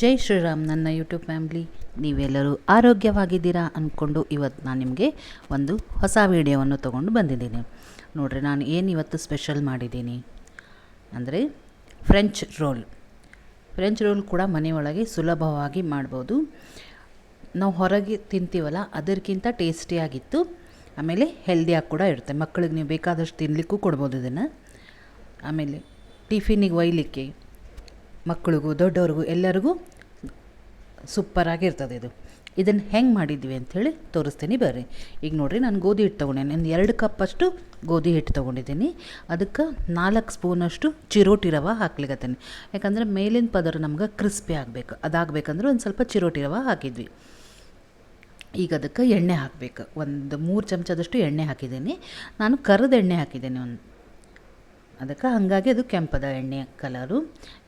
ಜೈ ಶ್ರೀರಾಮ್ ನನ್ನ YouTube family. ನೀವೆಲ್ಲರೂ ಆರೋಗ್ಯವಾಗಿದ್ದೀರಾ ಅಂದ್ಕೊಂಡು ಇವತ್ತು ನಾನು ನಿಮಗೆ ಒಂದು ಹೊಸ ವಿಡಿಯೋವನ್ನು ತೊಗೊಂಡು ಬಂದಿದ್ದೀನಿ. ನೋಡಿರಿ, ನಾನು ಏನು ಇವತ್ತು ಸ್ಪೆಷಲ್ ಮಾಡಿದ್ದೀನಿ ಅಂದರೆ ಫ್ರೆಂಚ್ ರೋಲ್. ಫ್ರೆಂಚ್ ರೋಲ್ ಕೂಡ ಮನೆಯೊಳಗೆ ಸುಲಭವಾಗಿ ಮಾಡ್ಬೋದು. ನಾವು ಹೊರಗೆ ತಿಂತೀವಲ್ಲ, ಅದಕ್ಕಿಂತ ಟೇಸ್ಟಿಯಾಗಿತ್ತು ಆಮೇಲೆ ಹೆಲ್ದಿಯಾಗಿ ಕೂಡ ಇರುತ್ತೆ. ಮಕ್ಕಳಿಗೆ ನೀವು ಬೇಕಾದಷ್ಟು ತಿನ್ನಲಿಕ್ಕೂ ಕೊಡ್ಬೋದು ಇದನ್ನು. ಆಮೇಲೆ ಟಿಫಿನಿಗೆ ಒಯ್ಲಿಕ್ಕೆ. ಮಕ್ಕಳಿಗೂ, ದೊಡ್ಡವ್ರಿಗೂ, ಎಲ್ಲರಿಗೂ ಸೂಪರಾಗಿರ್ತದೆ ಇದು. ಇದನ್ನು ಹೆಂಗೆ ಮಾಡಿದ್ವಿ ಅಂಥೇಳಿ ತೋರಿಸ್ತೀನಿ ಬರ್ರಿ. ಈಗ ನೋಡಿರಿ ನಾನು ಗೋಧಿ ಹಿಟ್ಟು ತೊಗೊಂಡೇನೆ. ಒಂದು ಎರಡು ಕಪ್ಪಷ್ಟು ಗೋಧಿ ಹಿಟ್ಟು ತೊಗೊಂಡಿದ್ದೀನಿ. ಅದಕ್ಕೆ ನಾಲ್ಕು ಸ್ಪೂನಷ್ಟು ಚಿರೋಟಿ ರವೆ ಹಾಕ್ಲಿಕ್ಕತ್ತೀನಿ ಯಾಕಂದರೆ ಮೇಲಿನ ಪದರ ನಮ್ಗೆ ಕ್ರಿಸ್ಪಿ ಆಗಬೇಕು. ಅದಾಗಬೇಕಂದ್ರೆ ಒಂದು ಸ್ವಲ್ಪ ಚಿರೋಟಿ ರವೆ ಹಾಕಿದ್ವಿ. ಈಗ ಅದಕ್ಕೆ ಎಣ್ಣೆ ಹಾಕಬೇಕು. ಒಂದು ಮೂರು ಚಮಚದಷ್ಟು ಎಣ್ಣೆ ಹಾಕಿದ್ದೀನಿ. ನಾನು ಕರದ ಎಣ್ಣೆ ಹಾಕಿದ್ದೀನಿ ಒಂದು ಅದಕ್ಕೆ ಹಾಗಾಗಿ ಅದು ಕೆಂಪದ ಎಣ್ಣೆ ಕಲರು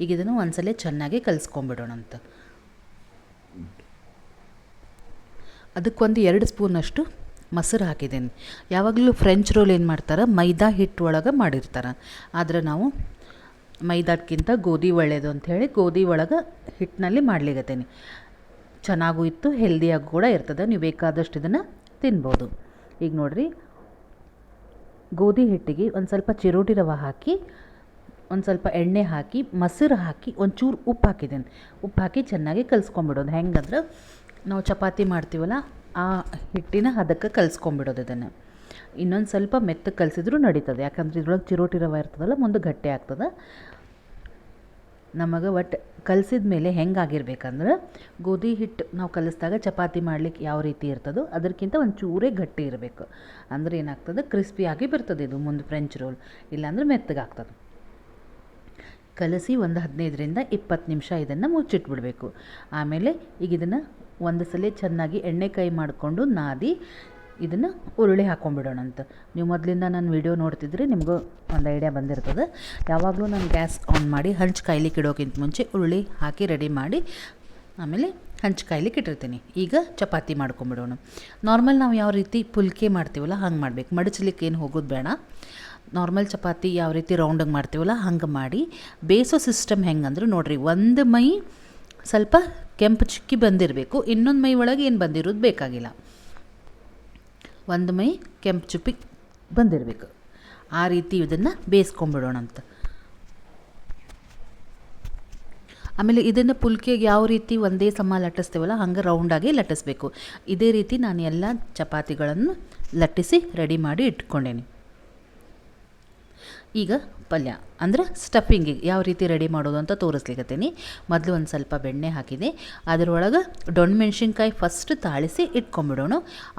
ಈಗ ಇದನ್ನು ಒಂದ್ಸಲ ಚೆನ್ನಾಗಿ ಕಲಿಸ್ಕೊಂಬಿಡೋಣ ಅಂತ ಅದಕ್ಕೊಂದು ಎರಡು ಸ್ಪೂನಷ್ಟು ಮೊಸರು ಹಾಕಿದ್ದೀನಿ. ಯಾವಾಗಲೂ ಫ್ರೆಂಚ್ ರೋಲ್ ಏನು ಮಾಡ್ತಾರೆ? ಮೈದಾ ಹಿಟ್ಟು ಒಳಗೆ ಮಾಡಿರ್ತಾರೆ. ಆದರೆ ನಾವು ಮೈದಾಕ್ಕಿಂತ ಗೋಧಿ ಒಳ್ಳೆಯದು ಅಂಥೇಳಿ ಗೋಧಿ ಒಳಗೆ ಹಿಟ್ಟಿನಲ್ಲಿ ಮಾಡ್ಲಿಕತ್ತೀನಿ. ಚೆನ್ನಾಗೂ ಇತ್ತು ಹೆಲ್ದಿಯಾಗಿ ಕೂಡ ಇರ್ತದೆ. ನೀವು ಬೇಕಾದಷ್ಟು ಇದನ್ನು ತಿನ್ಬೋದು. ಈಗ ನೋಡಿರಿ ಗೋಧಿ ಹಿಟ್ಟಿಗೆ ಒಂದು ಸ್ವಲ್ಪ ಚಿರೋಟಿ ರವೆ ಹಾಕಿ, ಒಂದು ಸ್ವಲ್ಪ ಎಣ್ಣೆ ಹಾಕಿ, ಮೊಸರು ಹಾಕಿ, ಒಂಚೂರು ಉಪ್ಪು ಹಾಕಿದ್ದೀನಿ. ಉಪ್ಪು ಹಾಕಿ ಚೆನ್ನಾಗಿ ಕಲಿಸ್ಕೊಂಬಿಡೋದು ಹೆಂಗಂದ್ರೆ ನಾವು ಚಪಾತಿ ಮಾಡ್ತೀವಲ್ಲ, ಆ ಹಿಟ್ಟಿನ ಅದಕ್ಕೆ ಕಲಿಸ್ಕೊಂಬಿಡೋದು ಇದನ್ನು. ಇನ್ನೊಂದು ಸ್ವಲ್ಪ ಮೆತ್ತಗೆ ಕಲಿಸಿದ್ರೂ ನಡೀತದೆ. ಯಾಕಂದ್ರೆ ಇದ್ರೊಳಗೆ ಚಿರೋಟಿ ರವೆ ಇರ್ತದಲ್ಲ, ಮುಂದೆ ಗಟ್ಟಿ ಆಗ್ತದೆ. ನಮಗೆ ಒಟ್ಟು ಕಲಿಸಿದ ಮೇಲೆ ಹೆಂಗಾಗಿರ್ಬೇಕಂದ್ರೆ ಗೋಧಿ ಹಿಟ್ಟು ನಾವು ಕಲಿಸಿದಾಗ ಚಪಾತಿ ಮಾಡ್ಲಿಕ್ಕೆ ಯಾವ ರೀತಿ ಇರ್ತದೋ ಅದಕ್ಕಿಂತ ಒಂದು ಚೂರೇ ಗಟ್ಟಿ ಇರಬೇಕು. ಅಂದ್ರೆ ಏನಾಗ್ತದೆ? ಕ್ರಿಸ್ಪಿಯಾಗಿ ಬರ್ತದೆ ಇದು ಮುಂದೆ ಫ್ರೆಂಚ್ ರೋಲ್ ಇಲ್ಲಾಂದ್ರೆ ಮೆತ್ತಗಾಗ್ತದೆ. ಕಲಸಿ ಒಂದು ಹದಿನೈದರಿಂದ ಇಪ್ಪತ್ತು ನಿಮಿಷ ಇದನ್ನು ಮುಚ್ಚಿಟ್ಬಿಡಬೇಕು. ಆಮೇಲೆ ಈಗ ಇದನ್ನು ಒಂದು ಸಲ ಚೆನ್ನಾಗಿ ಎಣ್ಣೆ ಕೈ ಮಾಡಿಕೊಂಡು ನಾದಿ ಇದನ್ನು ಉರುಳಿ ಹಾಕ್ಕೊಂಬಿಡೋಣಂತ ನೀವು ಮೊದಲಿಂದ ನಾನು ವಿಡಿಯೋ ನೋಡ್ತಿದ್ರೆ ನಿಮಗೂ ಒಂದು ಐಡಿಯಾ ಬಂದಿರ್ತದೆ. ಯಾವಾಗಲೂ ನಾನು ಗ್ಯಾಸ್ ಆನ್ ಮಾಡಿ ಹಂಚು ಕಾಯ್ಲಿಕ್ಕೆ ಇಡೋಕ್ಕಿಂತ ಮುಂಚೆ ಉರುಳಿ ಹಾಕಿ ರೆಡಿ ಮಾಡಿ ಆಮೇಲೆ ಹಂಚು ಕಾಯ್ಲಿಕ್ಕೆ ಇಟ್ಟಿರ್ತೀನಿ. ಈಗ ಚಪಾತಿ ಮಾಡ್ಕೊಂಬಿಡೋಣ ನಾರ್ಮಲ್ ನಾವು ಯಾವ ರೀತಿ ಪುಲ್ಕೆ ಮಾಡ್ತೀವಲ್ಲ ಹಂಗೆ ಮಾಡಬೇಕು. ಮಡಚಲಿಕ್ಕೆ ಏನು ಹೋಗೋದು ಬೇಡ. ನಾರ್ಮಲ್ ಚಪಾತಿ ಯಾವ ರೀತಿ ರೌಂಡಾಗಿ ಮಾಡ್ತೀವಲ್ಲ ಹಂಗೆ ಮಾಡಿ. ಬೇಸೋ ಸಿಸ್ಟಮ್ ಹೆಂಗಂದ್ರೆ ನೋಡಿರಿ, ಒಂದು ಮೈ ಸ್ವಲ್ಪ ಕೆಂಪು ಚಿಕ್ಕಿ ಬಂದಿರಬೇಕು. ಇನ್ನೊಂದು ಮೈ ಒಳಗೆ ಏನು ಬಂದಿರೋದು ಬೇಕಾಗಿಲ್ಲ. ಒಂದು ಮೈ ಕೆಂಪು ಚುಪ್ಪಿ ಬಂದಿರಬೇಕು. ಆ ರೀತಿ ಇದನ್ನು ಬೇಯಿಸ್ಕೊಂಬಿಡೋಣ ಅಂತ ಆಮೇಲೆ ಇದನ್ನು ಪುಲ್ಕೆಗೆ ಯಾವ ರೀತಿ ಒಂದೇ ಸಮ ಲಟ್ಟಿಸ್ತೇವಲ್ಲ, ಹಂಗೆ ರೌಂಡಾಗಿ ಲಟ್ಟಿಸ್ಬೇಕು. ಇದೇ ರೀತಿ ನಾನು ಎಲ್ಲ ಚಪಾತಿಗಳನ್ನು ಲಟ್ಟಿಸಿ ರೆಡಿ ಮಾಡಿ ಇಟ್ಕೊಂಡೇನಿ. ಈಗ ಪಲ್ಯ. ಅಂದ್ರೆ ಸ್ಟಫಿಂಗಿಗೆ ಯಾವ ರೀತಿ ರೆಡಿ ಮಾಡೋದು ಅಂತ ತೋರಿಸ್ಲಿಕ್ಕತ್ತೀನಿ ಮೊದಲು ಒಂದು ಸ್ವಲ್ಪ ಬೆಣ್ಣೆ ಹಾಕಿದೆ. ಅದರೊಳಗೆ ಮೆಣಸಿನ್ಕಾಯಿ ಫಸ್ಟ್ ತಾಳಿಸಿ ಇಟ್ಕೊಂಬಿಡೋಣ.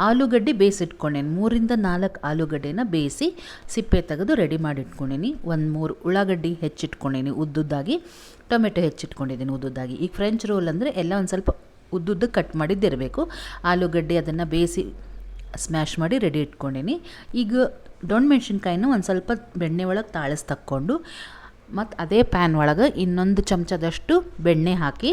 ಆಲೂಗಡ್ಡೆ ಬೇಯಿಸಿಟ್ಕೊಂಡೇನು ಮೂರಿಂದ ನಾಲ್ಕು ಆಲೂಗಡ್ಡೆನ ಬೇಯಿಸಿ ಸಿಪ್ಪೆ ತೆಗೆದು ರೆಡಿ ಮಾಡಿ ಇಟ್ಕೊಂಡೀನಿ. ಒಂದು ಮೂರು ಉಳ್ಳಾಗಡ್ಡಿ ಹೆಚ್ಚಿಟ್ಕೊಂಡೀನಿ ಉದ್ದುದ್ದಾಗಿ. ಟೊಮೆಟೊ ಹೆಚ್ಚಿಟ್ಕೊಂಡಿದ್ದೀನಿ ಉದ್ದುದ್ದಾಗಿ. ಈಗ ಫ್ರೆಂಚ್ ರೋಲ್ ಅಂದರೆ ಎಲ್ಲ ಒಂದು ಸ್ವಲ್ಪ ಉದ್ದುದ್ದು ಕಟ್ ಮಾಡಿದ್ದಿರಬೇಕು. ಆಲೂಗಡ್ಡೆ ಅದನ್ನು ಬೇಯಿಸಿ ಸ್ಮ್ಯಾಶ್ ಮಾಡಿ ರೆಡಿ ಇಟ್ಕೊಂಡೀನಿ. ಈಗ ದೊಣ್ಣೆ ಮೆಣಸಿನ್ಕಾಯಿನ ಒಂದು ಸ್ವಲ್ಪ ಬೆಣ್ಣೆ ಒಳಗೆ ತಾಳಿಸ್ ತಕ್ಕೊಂಡು, ಮತ್ತು ಅದೇ ಪ್ಯಾನ್ ಒಳಗೆ ಇನ್ನೊಂದು ಚಮಚದಷ್ಟು ಬೆಣ್ಣೆ ಹಾಕಿ,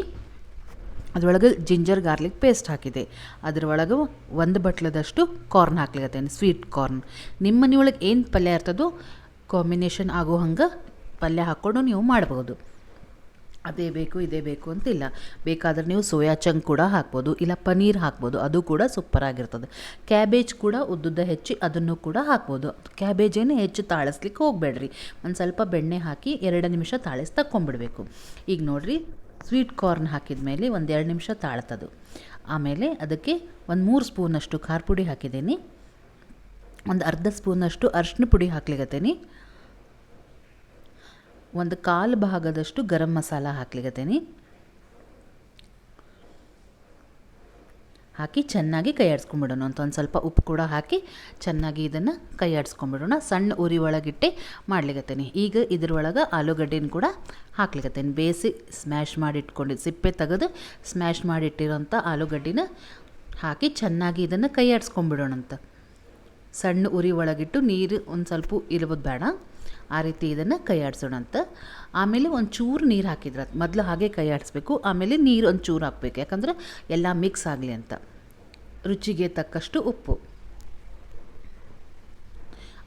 ಅದರೊಳಗೆ ಜಿಂಜರ್ ಗಾರ್ಲಿಕ್ ಪೇಸ್ಟ್ ಹಾಕಿದೆ. ಅದರೊಳಗೆ ಒಂದು ಬಟ್ಲದಷ್ಟು ಕಾರ್ನ್ ಹಾಕ್ಲಿಕತ್ತೇನೆ, ಸ್ವೀಟ್ ಕಾರ್ನ್. ನಿಮ್ಮ ಮನೆಯೊಳಗೆ ಏನು ಪಲ್ಯ ಇರ್ತದೋ, ಕಾಂಬಿನೇಷನ್ ಆಗೋ ಹಂಗೆ ಪಲ್ಯ ಹಾಕ್ಕೊಂಡು ನೀವು ಮಾಡ್ಬೋದು. ಅದೇ ಬೇಕು, ಇದೇ ಬೇಕು ಅಂತಿಲ್ಲ. ಬೇಕಾದ್ರೆ ನೀವು ಸೋಯಾ ಚಂಕ್ ಕೂಡ ಹಾಕ್ಬೋದು, ಇಲ್ಲ ಪನೀರ್ ಹಾಕ್ಬೋದು, ಅದು ಕೂಡ ಸೂಪರಾಗಿರ್ತದೆ ಕ್ಯಾಬೇಜ್ ಕೂಡ ಉದ್ದುದ್ದ ಹೆಚ್ಚಿ ಅದನ್ನು ಕೂಡ ಹಾಕ್ಬೋದು. ಕ್ಯಾಬೇಜೇನು ಹೆಚ್ಚು ತಾಳಿಸ್ಲಿಕ್ಕೆ ಹೋಗಬೇಡ್ರಿ. ಒಂದು ಸ್ವಲ್ಪ ಬೆಣ್ಣೆ ಹಾಕಿ ಎರಡು ನಿಮಿಷ ತಾಳಿಸ್ ತಕ್ಕೊಂಬಿಡಬೇಕು. ಈಗ ನೋಡಿರಿ ಸ್ವೀಟ್ ಕಾರ್ನ್ ಹಾಕಿದ ಮೇಲೆ ಒಂದು ಎರಡು ನಿಮಿಷ ತಾಳ್ತದು ಆಮೇಲೆ ಅದಕ್ಕೆ ಒಂದು ಮೂರು ಸ್ಪೂನಷ್ಟು ಖಾರ ಪುಡಿ ಹಾಕಿದ್ದೀನಿ. ಒಂದು ಅರ್ಧ ಸ್ಪೂನಷ್ಟು ಅರ್ಶಿನ ಪುಡಿ ಹಾಕ್ಲಿಕತ್ತೀನಿ. ಒಂದು ಕಾಲು ಭಾಗದಷ್ಟು ಗರಂ ಮಸಾಲ ಹಾಕ್ಲಿಕತ್ತೀನಿ. ಹಾಕಿ ಚೆನ್ನಾಗಿ ಕೈ ಆಡಿಸ್ಕೊಂಬಿಡೋಣ ಅಂತ ಒಂದು ಸ್ವಲ್ಪ ಉಪ್ಪು ಕೂಡ ಹಾಕಿ ಚೆನ್ನಾಗಿ ಇದನ್ನು ಕೈ ಆಡಿಸ್ಕೊಂಬಿಡೋಣ ಸಣ್ಣ ಉರಿ ಒಳಗಿಟ್ಟೆ ಮಾಡ್ಲಿಕತ್ತೀನಿ. ಈಗ ಇದ್ರೊಳಗೆ ಆಲೂಗಡ್ಡೆನ ಕೂಡ ಹಾಕ್ಲಿಕತ್ತೀನಿ. ಬೇಯಿಸಿ ಸ್ಮ್ಯಾಶ್ ಮಾಡಿ ಇಟ್ಕೊಂಡಿದ್ದು ಸಿಪ್ಪೆ ತೆಗೆದು ಸ್ಮ್ಯಾಶ್ ಮಾಡಿಟ್ಟಿರೋಂಥ ಆಲೂಗಡ್ಡಿನ ಹಾಕಿ ಚೆನ್ನಾಗಿ ಇದನ್ನು ಕೈ ಆಡಿಸ್ಕೊಂಬಿಡೋಣಂತ ಸಣ್ಣ ಉರಿ ಒಳಗಿಟ್ಟು ನೀರು ಒಂದು ಸ್ವಲ್ಪ ಇರ್ಬೋದು ಬೇಡ. ಆ ರೀತಿ ಇದನ್ನು ಕೈಯಾಡಿಸೋಣ ಅಂತ. ಆಮೇಲೆ ಒಂದು ಚೂರು ನೀರು ಹಾಕಿದ್ರೆ ಮೊದಲು ಹಾಗೆ ಕೈಯಾಡಿಸ್ಬೇಕು, ಆಮೇಲೆ ನೀರು ಒಂದು ಚೂರು ಹಾಕ್ಬೇಕು. ಯಾಕಂದ್ರೆ ಎಲ್ಲ ಮಿಕ್ಸ್ ಆಗಲಿ ಅಂತ. ರುಚಿಗೆ ತಕ್ಕಷ್ಟು ಉಪ್ಪು.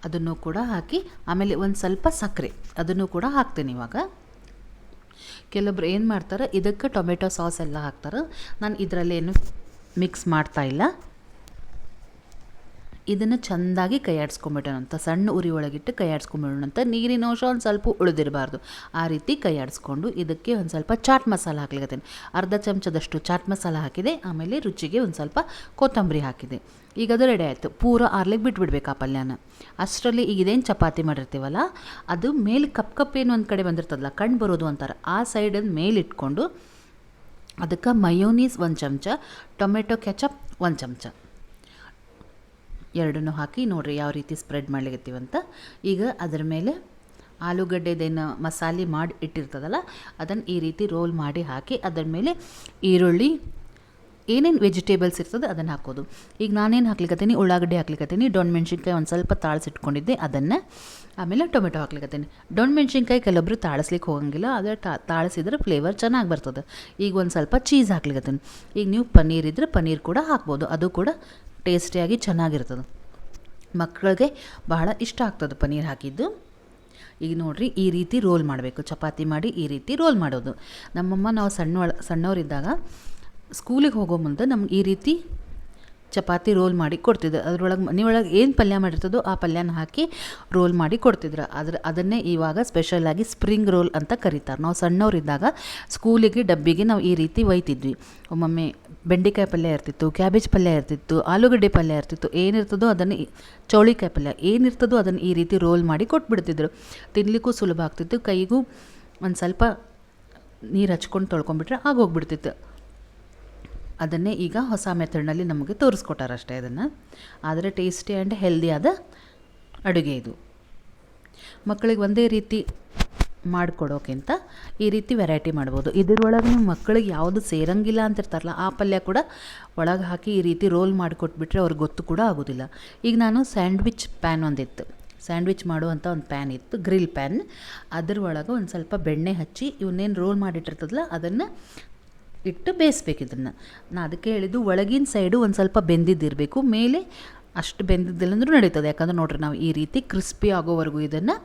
ಅದನ್ನು ಕೂಡ ಹಾಕಿ, ಆಮೇಲೆ ಒಂದು ಸ್ವಲ್ಪ ಸಕ್ಕರೆ ಅದನ್ನು ಕೂಡ ಹಾಕ್ತೀನಿ ಇವಾಗ. ಕೆಲವೊಬ್ರು ಏನು ಮಾಡ್ತಾರೆ, ಇದಕ್ಕೆ ಟೊಮೆಟೊ ಸಾಸ್ ಎಲ್ಲ ಹಾಕ್ತಾರೆ. ನಾನು ಇದರಲ್ಲೇನು ಮಿಕ್ಸ್ ಮಾಡ್ತಾ ಇಲ್ಲ. ಇದನ್ನು ಚೆಂದಾಗಿ ಕೈ ಆಡಿಸ್ಕೊಂಬಿಡೋಣಂತ ಸಣ್ಣ ಉರಿ ಒಳಗಿಟ್ಟು ಕೈಯಾಡಿಸ್ಕೊಂಬಿಡೋಣಂತ ನೀರಿನ ಅಂಶ ಒಂದು ಸ್ವಲ್ಪ ಉಳಿದಿರಬಾರ್ದು. ಆ ರೀತಿ ಕೈಯಾಡಿಸ್ಕೊಂಡು ಇದಕ್ಕೆ ಒಂದು ಸ್ವಲ್ಪ ಚಾಟ್ ಮಸಾಲ ಹಾಕ್ಲಿಕತ್ತೇನೆ. ಅರ್ಧ ಚಮಚದಷ್ಟು ಚಾಟ್ ಮಸಾಲ ಹಾಕಿದೆ, ಆಮೇಲೆ ರುಚಿಗೆ ಒಂದು ಸ್ವಲ್ಪ ಕೊತ್ತಂಬರಿ ಹಾಕಿದೆ. ಈಗ ಅದು ರೆಡಿ ಆಯಿತು. ಪೂರ ಆರ್ಲಿಕ್ಕೆ ಬಿಟ್ಬಿಡ್ಬೇಕು ಆ ಪಲ್ಯನ. ಅಷ್ಟರಲ್ಲಿ ಈಗ ಇದೇನು ಚಪಾತಿ ಮಾಡಿರ್ತೀವಲ್ಲ, ಅದು ಮೇಲೆ ಕಪ್ ಕಪ್ ಏನು ಒಂದು ಕಡೆ ಬಂದಿರ್ತದಲ್ಲ ಕಣ್ಣು ಬರೋದು ಅಂತಾರೆ, ಆ ಸೈಡನ್ನು ಮೇಲಿಟ್ಕೊಂಡು ಅದಕ್ಕೆ ಮಯೋನೀಸ್ ಒಂದು ಚಮಚ ಟೊಮೆಟೊ ಕೆಚಪ್ ಒಂದು ಚಮಚ. ಎರಡನ್ನೂ ಹಾಕಿ ನೋಡಿರಿ ಯಾವ ರೀತಿ ಸ್ಪ್ರೆಡ್ ಮಾಡ್ಲಿಕತ್ತೀವಂತ. ಈಗ ಅದರ ಮೇಲೆ ಆಲೂಗಡ್ಡೆದೇನು ಮಸಾಲೆ ಮಾಡಿ ಇಟ್ಟಿರ್ತದಲ್ಲ, ಅದನ್ನು ಈ ರೀತಿ ರೋಲ್ ಮಾಡಿ ಹಾಕಿ ಅದರ ಮೇಲೆ ಈರುಳ್ಳಿ, ಏನೇನು ವೆಜಿಟೇಬಲ್ಸ್ ಇರ್ತದೆ ಅದನ್ನು ಹಾಕೋದು. ಈಗ ನಾನೇನು ಹಾಕ್ಲಿಕ್ಕತ್ತೀನಿ ಉಳ್ಳಾಗಡ್ಡೆ ಹಾಕ್ಲಿಕ್ಕತ್ತೀನಿ ಡೊಣ್ ಮೆಣಸಿನ್ಕಾಯಿ ಒಂದು ಸ್ವಲ್ಪ ತಾಳ್ಸಿಟ್ಕೊಂಡಿದ್ದೆ ಅದನ್ನು. ಆಮೇಲೆ ಟೊಮೆಟೊ ಹಾಕ್ಲಿಕ್ಕತ್ತೀನಿ ಡೊಣ್ ಮೆಣಸಿನ್ಕಾಯಿ ಕೆಲವೊಬ್ರು ತಾಳಿಸ್ಲಿಕ್ಕೆ ಹೋಗಂಗಿಲ್ಲ ಆದರೆ ತಾಳಿಸಿದ್ರೆ ಫ್ಲೇವರ್ ಚೆನ್ನಾಗಿ ಬರ್ತದೆ. ಈಗ ಒಂದು ಸ್ವಲ್ಪ ಚೀಸ್ ಹಾಕ್ಲಿಕ್ಕತ್ತೀನಿ ಈಗ ನೀವು ಪನ್ನೀರ್ ಇದ್ದರೆ ಪನ್ನೀರ್ ಕೂಡ ಹಾಕ್ಬೋದು, ಅದು ಕೂಡ ಟೇಸ್ಟಿಯಾಗಿ ಚೆನ್ನಾಗಿರ್ತದೆ. ಮಕ್ಕಳಿಗೆ ಬಹಳ ಇಷ್ಟ ಆಗ್ತದೆ ಪನ್ನೀರ್ ಹಾಕಿದ್ದು. ಈಗ ನೋಡಿರಿ, ಈ ರೀತಿ ರೋಲ್ ಮಾಡಬೇಕು. ಚಪಾತಿ ಮಾಡಿ ಈ ರೀತಿ ರೋಲ್ ಮಾಡೋದು. ನಮ್ಮಮ್ಮ ನಾವು ಸಣ್ಣ ಸಣ್ಣವರಿದ್ದಾಗ ಸ್ಕೂಲಿಗೆ ಹೋಗೋ ಮುಂದೆ ನಮ್ಗೆ ಈ ರೀತಿ ಚಪಾತಿ ರೋಲ್ ಮಾಡಿ ಕೊಡ್ತಿದ್ರು. ಅದರೊಳಗೆ ಮನೆಯೊಳಗೆ ಏನು ಪಲ್ಯ ಮಾಡಿರ್ತದೋ ಆ ಪಲ್ಯನ ಹಾಕಿ ರೋಲ್ ಮಾಡಿ ಕೊಡ್ತಿದ್ರು. ಅದ್ರ ಅದನ್ನೇ ಇವಾಗ ಸ್ಪೆಷಲಾಗಿ ಸ್ಪ್ರಿಂಗ್ ರೋಲ್ ಅಂತ ಕರೀತಾರೆ. ನಾವು ಸಣ್ಣವರಿದ್ದಾಗ ಸ್ಕೂಲಿಗೆ ಡಬ್ಬಿಗೆ ನಾವು ಈ ರೀತಿ ಒಯ್ತಿದ್ವಿ. ಒಮ್ಮೊಮ್ಮೆ ಬೆಂಡೆಕಾಯಿ ಪಲ್ಯ ಇರ್ತಿತ್ತು, ಕ್ಯಾಬೇಜ್ ಪಲ್ಯ ಇರ್ತಿತ್ತು, ಆಲೂಗಡ್ಡೆ ಪಲ್ಯ ಇರ್ತಿತ್ತು, ಏನಿರ್ತದೋ ಅದನ್ನು ಚೌಳಿಕಾಯಿ ಪಲ್ಯ, ಏನಿರ್ತದೋ ಅದನ್ನು ಈ ರೀತಿ ರೋಲ್ ಮಾಡಿ ಕೊಟ್ಬಿಡ್ತಿದ್ರು. ತಿನ್ನಲಿಕ್ಕೂ ಸುಲಭ ಆಗ್ತಿತ್ತು. ಕೈಗೂ ಒಂದು ಸ್ವಲ್ಪ ನೀರು ಹಚ್ಕೊಂಡು ತೊಳ್ಕೊಂಬಿಟ್ರೆ ಆಗೋಗ್ಬಿಡ್ತಿತ್ತು. ಅದನ್ನೇ ಈಗ ಹೊಸ ಮೆಥಡ್ನಲ್ಲಿ ನಮಗೆ ತೋರಿಸ್ಕೊಟ್ಟಾರಷ್ಟೇ ಅದನ್ನು. ಆದರೆ ಟೇಸ್ಟಿ ಆ್ಯಂಡ್ ಆದ ಅಡುಗೆ ಇದು. ಮಕ್ಕಳಿಗೆ ಒಂದೇ ರೀತಿ ಮಾಡಿಕೊಡೋಕ್ಕಿಂತ ಈ ರೀತಿ ವೆರೈಟಿ ಮಾಡ್ಬೋದು. ಇದರೊಳಗೆ ನೀವು ಮಕ್ಕಳಿಗೆ ಯಾವುದು ಸೇರಂಗಿಲ್ಲ ಅಂತಿರ್ತಾರಲ್ಲ, ಆ ಪಲ್ಯ ಕೂಡ ಒಳಗೆ ಹಾಕಿ ಈ ರೀತಿ ರೋಲ್ ಮಾಡಿಕೊಟ್ಬಿಟ್ರೆ ಅವ್ರಿಗೆ ಗೊತ್ತು ಕೂಡ ಆಗೋದಿಲ್ಲ. ಈಗ ನಾನು ಸ್ಯಾಂಡ್ವಿಚ್ ಪ್ಯಾನ್ ಒಂದಿತ್ತು. ಸ್ಯಾಂಡ್ವಿಚ್ ಮಾಡುವಂಥ ಒಂದು ಪ್ಯಾನ್ ಇತ್ತು, ಗ್ರಿಲ್ ಪ್ಯಾನ್. ಅದ್ರ ಒಳಗೆ ಒಂದು ಸ್ವಲ್ಪ ಬೆಣ್ಣೆ ಹಚ್ಚಿ ಇವನ್ನೇನು ರೋಲ್ ಮಾಡಿಟ್ಟಿರ್ತದಲ್ಲ, ಅದನ್ನು ಇಟ್ಟು ಬೇಯಿಸ್ಬೇಕು ಇದನ್ನು. ನಾ ಅದಕ್ಕೆ ಹೇಳಿದ್ದು ಒಳಗಿನ ಸೈಡು ಒಂದು ಸ್ವಲ್ಪ ಬೆಂದಿದ್ದಿರಬೇಕು, ಮೇಲೆ ಅಷ್ಟು ಬೆಂದಿದ್ದಿಲ್ಲ ಅಂದರೂ ನಡೀತದೆ. ಯಾಕಂದ್ರೆ ನೋಡ್ರಿ ನಾವು ಈ ರೀತಿ ಕ್ರಿಸ್ಪಿ ಆಗೋವರೆಗೂ ಇದನ್ನು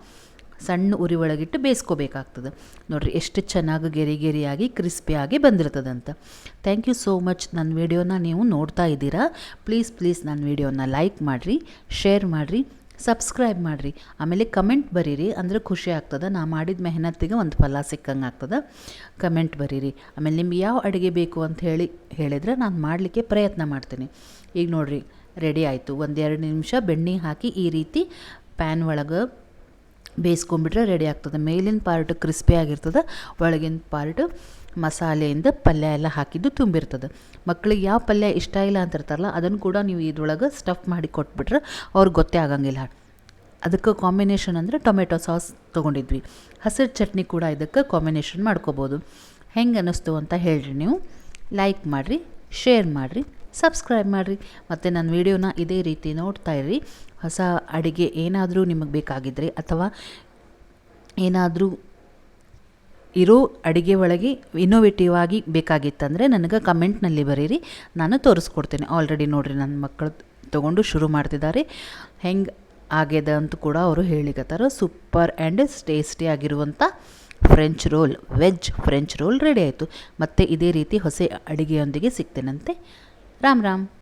ಸಣ್ಣ ಉರಿ ಒಳಗಿಟ್ಟು ಬೇಯಿಸ್ಕೋಬೇಕಾಗ್ತದೆ. ನೋಡಿರಿ ಎಷ್ಟು ಚೆನ್ನಾಗಿ ಗೆರಿ ಗೆರಿಯಾಗಿ ಕ್ರಿಸ್ಪಿಯಾಗಿ ಬಂದಿರ್ತದಂತ. ಥ್ಯಾಂಕ್ ಯು ಸೋ ಮಚ್ ನನ್ನ ವಿಡಿಯೋನ ನೀವು ನೋಡ್ತಾ ಇದ್ದೀರಾ? ಪ್ಲೀಸ್ ಪ್ಲೀಸ್ ನನ್ನ ವಿಡಿಯೋನ ಲೈಕ್ ಮಾಡಿರಿ ಶೇರ್ ಮಾಡಿರಿ. ಸಬ್ಸ್ಕ್ರೈಬ್ ಮಾಡಿರಿ. ಆಮೇಲೆ ಕಮೆಂಟ್ ಬರೀರಿ. ಅಂದರೆ ಖುಷಿ ಆಗ್ತದೆ. ನಾ ಮಾಡಿದ ಮೆಹನತ್ತಿಗೆ ಒಂದು ಫಲ ಸಿಕ್ಕಂಗೆ ಆಗ್ತದೆ. ಕಮೆಂಟ್ ಬರೀರಿ. ಆಮೇಲೆ ನಿಮ್ಗೆ ಯಾವ ಅಡುಗೆ ಬೇಕು ಅಂತ ಹೇಳಿ, ಹೇಳಿದರೆ ನಾನು ಮಾಡಲಿಕ್ಕೆ ಪ್ರಯತ್ನ ಮಾಡ್ತೀನಿ. ಈಗ ನೋಡಿರಿ ರೆಡಿ ಆಯಿತು. ಒಂದೆರಡು ನಿಮಿಷ ಬೆಣ್ಣೆ ಹಾಕಿ ಈ ರೀತಿ ಪ್ಯಾನ್ ಒಳಗೆ ಬೇಯಿಸ್ಕೊಂಬಿಟ್ರೆ ರೆಡಿ ಆಗ್ತದೆ. ಮೇಲಿನ ಪಾರ್ಟ್ ಕ್ರಿಸ್ಪಿ ಆಗಿರ್ತದೆ. ಒಳಗಿನ ಪಾರ್ಟ್ ಮಸಾಲೆಯಿಂದ ಪಲ್ಯ ಎಲ್ಲ ಹಾಕಿದ್ದು ತುಂಬಿರ್ತದೆ. ಮಕ್ಳಿಗೆ ಯಾವ ಪಲ್ಯ ಇಷ್ಟ ಇಲ್ಲ ಅಂತಿರ್ತಾರಲ್ಲ, ಅದನ್ನು ಕೂಡ ನೀವು ಇದ್ರೊಳಗೆ ಸ್ಟಫ್ ಮಾಡಿ ಕೊಟ್ಬಿಟ್ರೆ ಅವ್ರಿಗೆ ಗೊತ್ತೇ ಆಗಂಗಿಲ್ಲ. ಅದಕ್ಕೆ ಕಾಂಬಿನೇಷನ್ ಅಂದರೆ ಟೊಮೆಟೊ ಸಾಸ್ ತೊಗೊಂಡಿದ್ವಿ. ಹಸಿರು ಚಟ್ನಿ ಕೂಡ ಇದಕ್ಕೆ ಕಾಂಬಿನೇಷನ್ ಮಾಡ್ಕೋಬೋದು. ಹೆಂಗೆ ಅನ್ನಿಸ್ತು ಅಂತ ಹೇಳ್ರಿ ನೀವು. ಲೈಕ್ ಮಾಡಿರಿ ಶೇರ್ ಮಾಡಿರಿ. ಸಬ್ಸ್ಕ್ರೈಬ್ ಮಾಡಿರಿ. ಮತ್ತು ನನ್ನ ವೀಡಿಯೋನ ಇದೇ ರೀತಿ ನೋಡ್ತಾ ಇರಿ ಹೊಸ ಅಡುಗೆ ಏನಾದರೂ ನಿಮಗೆ ಬೇಕಾಗಿದ್ದರೆ ಅಥವಾ ಏನಾದರೂ ಇರೋ ಅಡುಗೆ ಒಳಗೆ ಇನೋವೇಟಿವ್ ಆಗಿ ಬೇಕಾಗಿತ್ತಂದರೆ ನನಗೆ ಕಮೆಂಟ್ನಲ್ಲಿ ಬರೀರಿ. ನಾನು ತೋರಿಸ್ಕೊಡ್ತೇನೆ. ಆಲ್ರೆಡಿ ನೋಡಿರಿ ನನ್ನ ಮಕ್ಕಳು ತೊಗೊಂಡು ಶುರು ಮಾಡ್ತಿದ್ದಾರೆ. ಹೆಂಗೆ ಆಗ್ಯದ ಅಂತ ಕೂಡ ಅವರು ಹೇಳಿಕತ್ತಾರ. ಸೂಪರ್ ಆ್ಯಂಡ್ ಟೇಸ್ಟಿ ಆಗಿರುವಂಥ French roll veg French roll ready ಆಯಿತು. ಮತ್ತು ಇದೇ ರೀತಿ ಹೊಸ ಅಡುಗೆಯೊಂದಿಗೆ ಸಿಗ್ತೇನಂತೆ. રામ રામ.